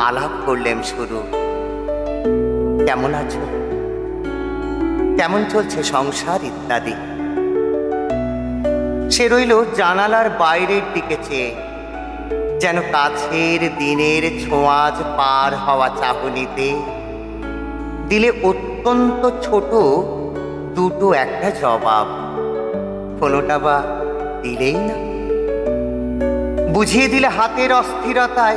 আলাপ করলেম শুরু। কেমন আছো? কেমন চলছে সংসার ইত্যাদি? সে রইল জানালার বাইরের দিকে চেয়ে। যেন কাছের দিনের ছোঁয়াজ পার হওয়া চাহনিতে দিলে অত্যন্ত ছোট দুটো একটা জবাব। কোনোটা বা দিলেই না। বুঝিয়ে দিলে হাতের অস্থিরতায়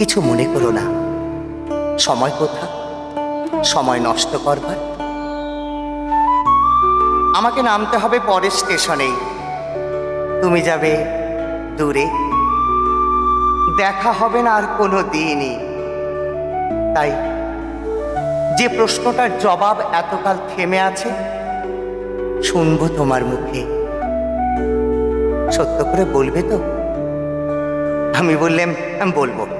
কিছু মনে করো না। সময় কোথা? সময় নষ্ট করবার। আমাকে নামতে হবে পরের স্টেশনেই তুমি যাবে দূরে। দেখা হবে না আর কোনো দিনই। তাই যে প্রশ্নটার জবাব এতকাল থেমে আছে, শুনব তোমার মুখে। সত্য করে বলবে তো? আমি বললাম, "আমি বলব।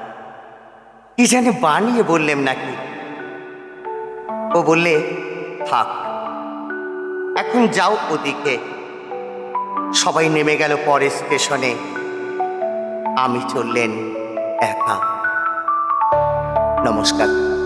কি যেন বানিয়ে বললেন নাকি? ও বললে, থাক, এখন যাও ওদিকে। সবাই নেমে গেল পরের স্টেশনে। আমি চললেন একা। নমস্কার।